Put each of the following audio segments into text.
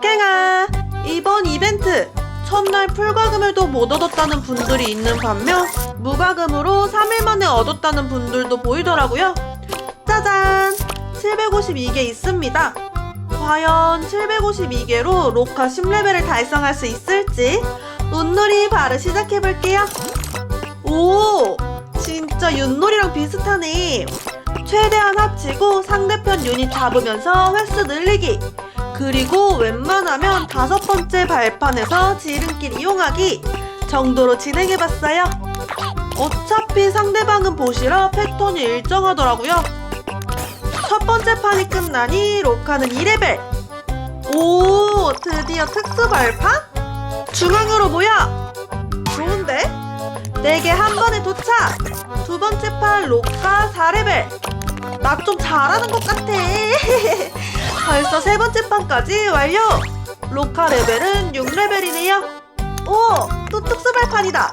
깽아 이번 이벤트 첫날 풀과금을도 못 얻었다는 분들이 있는 반면 무과금으로 3일 만에 얻었다는 분들도 보이더라고요. 짜잔! 752개 있습니다. 과연 752개로 로카 10레벨을 달성할 수 있을지 운놀이 바로 시작해볼게요. 오 진짜 윷놀이랑 비슷하네. 최대한 합치고 상대편 유닛 잡으면서 횟수 늘리기 그리고 웬만하면 다섯 번째 발판에서 지름길 이용하기 정도로 진행해봤어요. 어차피 상대방은 보시라 패턴이 일정하더라고요. 첫 번째 판이 끝나니 로카는 2레벨. 오, 드디어 특수 발판? 중앙으로 모여! 좋은데? 4개 한 번에 도착! 두 번째 판 로카 4레벨. 나 좀 잘하는 것 같아. 벌써 세 번째 판까지 완료! 로카 레벨은 6레벨이네요. 오! 또 특수발판이다.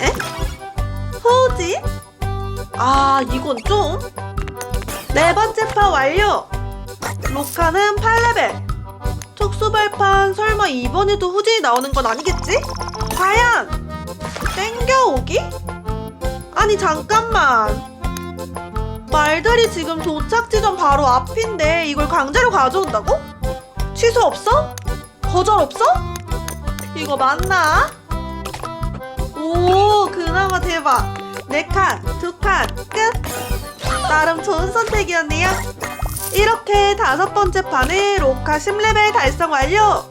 에? 호우지? 아, 이건 좀. 네 번째 판 완료! 로카는 8레벨. 특수발판 설마 이번에도 후진이 나오는 건 아니겠지? 과연! 땡겨오기? 아니, 잠깐만. 말들이 지금 도착 지점 바로 앞인데 이걸 강제로 가져온다고? 취소 없어? 거절 없어? 이거 맞나? 오 그나마 대박 네 칸, 두 칸, 끝! 나름 좋은 선택이었네요 이렇게 다섯 번째 판에 로카 10레벨 달성 완료!